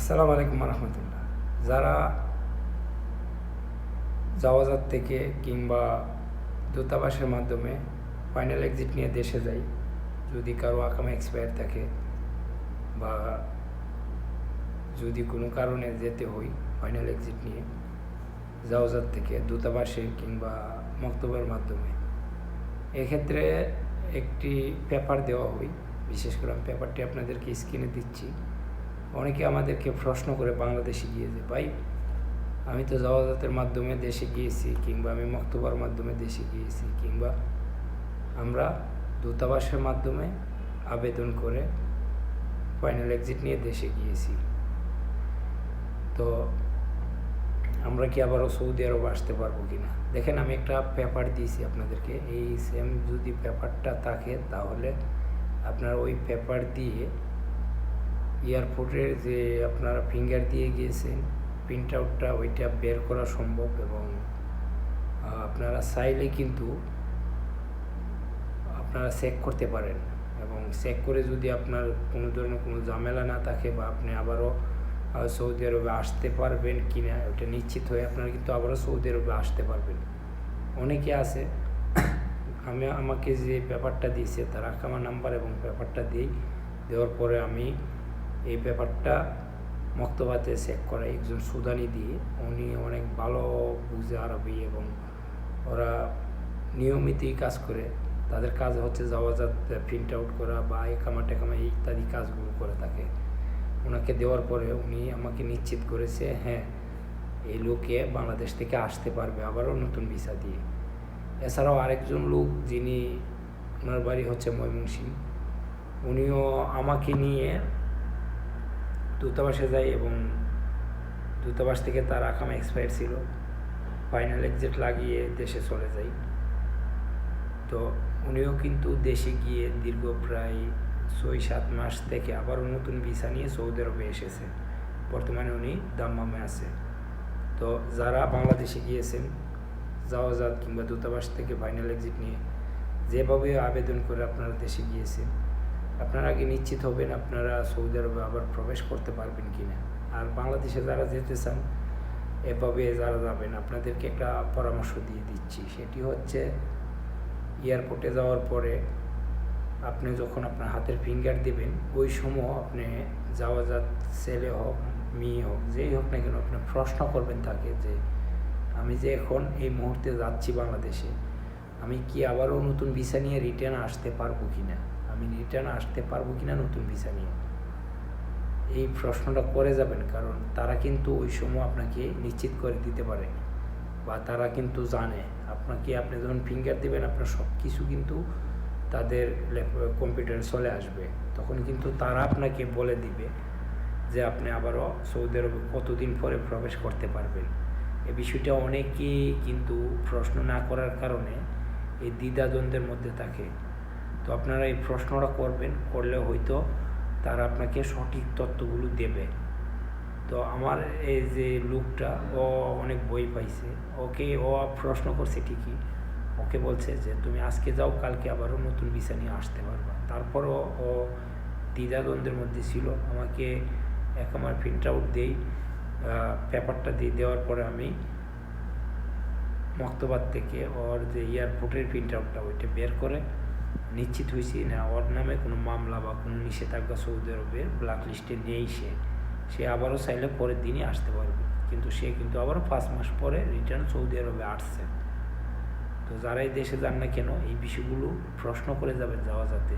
আসসালামু আলাইকুম রহমতুল্লাহ যারা জাওয়াজাত থেকে কিংবা দূতাবাসের মাধ্যমে ফাইনাল এক্সিট নিয়ে দেশে যায় যদি কারও আকামা এক্সপায়ার থাকে বা যদি কোনো কারণে যেতে হয় ফাইনাল এক্সিট নিয়ে, জাওয়াজাত থেকে দূতাবাসে কিংবা মক্তবের মাধ্যমে, এক্ষেত্রে একটি পেপার দেওয়া হয় বিশেষ করে আমি পেপারটি আপনাদেরকে স্ক্রিনে দিচ্ছি। অনেকে আমাদেরকে প্রশ্ন করে বাংলাদেশে গিয়ে যে, ভাই, আমি তো জাওয়াজাতের মাধ্যমে দেশে গিয়েছি কিংবা আমি মক্তবার মাধ্যমে দেশে গিয়েছি কিংবা আমরা দূতাবাসের মাধ্যমে আবেদন করে ফাইনাল এক্সিট নিয়ে দেশে গিয়েছি। তো আমরা কি আবারও সৌদি আরব আসতে পারব কি না দেখেন, আমি একটা পেপার দিয়েছি আপনাদেরকে। এই সেম যদি পেপারটা থাকে, তাহলে আপনার ওই পেপার দিয়ে এয়ারপোর্টের যে আপনারা ফিঙ্গার দিয়ে গিয়েছেন প্রিন্ট আউটটা ওইটা বের করা সম্ভব এবং আপনারা চাইলে কিন্তু আপনারা চেক করতে পারেন এবং চেক করে যদি আপনার কোনো ধরনের কোনো ঝামেলা না থাকে বা আপনি আবারও সৌদি আরবে আসতে পারবেন কি না ওটা নিশ্চিত হয়ে আপনারা কিন্তু আবারও সৌদি আরবে আসতে পারবেন। অনেকে আছে, আমি, আমাকে যে পেপারটা দিয়েছে তার আমার নাম্বার এবং পেপারটা দিই দেওয়ার পরে আমি এই ব্যাপারটা মক্তবাতে চেক করা, একজন সুদানি দিয়ে উনি অনেক ভালো বুঝে আরবি এবং ওরা নিয়মিতই কাজ করে। তাদের কাজ হচ্ছে জাওয়াজাত প্রিন্ট আউট করা বা একামা টেকামা ইত্যাদি কাজগুলো করে থাকে। ওনাকে দেওয়ার পরে উনি আমাকে নিশ্চিত করেছে হ্যাঁ এই লোকে বাংলাদেশ থেকে আসতে পারবে আবারও নতুন ভিসা দিয়ে। এছাড়াও আরেকজন লোক যিনি ওনার বাড়ি হচ্ছে ময়মনসিং উনিও আমাকে নিয়ে দূতাবাসে যায় এবং দূতাবাস থেকে তার আকামা এক্সপায়ার ছিল। ফাইনাল এক্সিট লাগিয়ে দেশে চলে যায় তো উনিও কিন্তু দেশে গিয়ে দীর্ঘ প্রায় ছয় সাত মাস থেকে আবারও নতুন ভিসা নিয়ে সৌদি আরবে এসেছে। বর্তমানে উনি দাম্মামে আছে। তো যারা বাংলাদেশে গিয়েছেন জাওয়াজাত কিংবা দূতাবাস থেকে ফাইনাল এক্সিট নিয়ে যেভাবে আবেদন করে আপনারা দেশে গিয়েছেন আপনারা আগে নিশ্চিত হবেন আপনারা সৌদি আরবে আবার প্রবেশ করতে পারবেন কি না আর বাংলাদেশে যারা যেতে চান, এভাবে যারা যাবেন, আপনাদেরকে একটা পরামর্শ দিয়ে দিচ্ছি। সেটি হচ্ছে, এয়ারপোর্টে যাওয়ার পরে আপনি যখন আপনার হাতের ফিঙ্গার দিবেন, ওই সময় আপনি যাওয়াজাত ছেলে হোক, মেয়ে হোক, যেই হোক না কেন আপনি প্রশ্ন করবেন তাকে যে, আমি যে এখন এই মুহূর্তে যাচ্ছি বাংলাদেশে, আমি কি আবারও নতুন ভিসা নিয়ে রিটার্ন আসতে পারব কি না আমি রিটার্ন আসতে পারব কি না নতুন ভিসা নিয়ে। এই প্রশ্নটা করে যাবেন, কারণ তারা কিন্তু ওই সময় আপনাকে নিশ্চিত করে দিতে পারে। বা তারা কিন্তু জানে। আপনাকে আপনি যখন ফিঙ্গার দেবেন, আপনার সব কিছু কিন্তু তাদের কম্পিউটারে চলে আসবে। তখন কিন্তু তারা আপনাকে বলে দিবে যে আপনি আবারও সৌদি আরবে কতদিন পরে প্রবেশ করতে পারবেন। এ বিষয়টা অনেকেই কিন্তু প্রশ্ন না করার কারণে এই দ্বিধাদ্বন্দ্বের মধ্যে থাকে। তো আপনারা এই প্রশ্নটা করবেন, করলে হয়তো তারা আপনাকে সঠিক তথ্যগুলো দেবে। তো আমার এই যে লোকটা, ও অনেক বই পাইছে। ওকে ও প্রশ্ন করছে ঠিকই। ওকে বলছে যে, তুমি আজকে যাও, কালকে আবারও নতুন ভিসা নিয়ে আসতে পারবা। তারপরও ও দ্বিধাদ্বন্দ্বের মধ্যে ছিল। আমাকে এক আমার প্রিন্ট আউট দিই। পেপারটা দিয়ে দেওয়ার পরে আমি মক্তবাদ থেকে ওর যে এয়ারপোর্টের প্রিন্ট আউটটা ওইটা বের করে নিশ্চিত হয়েছি। না, ওর নামে কোনো মামলা বা কোনো নিষেধাজ্ঞা সৌদি আরবের ব্ল্যাক লিস্টে নেই সে। সে আবারও চাইলে পরের দিনই আসতে পারবে। কিন্তু সে কিন্তু আবারও পাঁচ মাস পরে রিটার্ন সৌদি আরবে আসছে। তো যারা এই দেশে যান না কেন, এই বিষয়গুলো প্রশ্ন করে যাবেন যাওয়া যাতে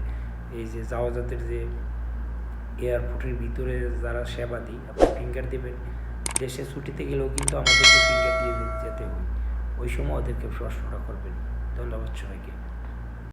এই যে যাওয়া জাতের যে এয়ারপোর্টের ভিতরে যারা সেবা দিই আপনি ফিঙ্গার দেবেন। দেশে ছুটিতে গেলেও কিন্তু আমাদেরকে ফিঙ্গার দিয়ে যেতে হয় ওই সময় ওদেরকে প্রশ্নটা করবেন। ধন্যবাদ সবাইকে।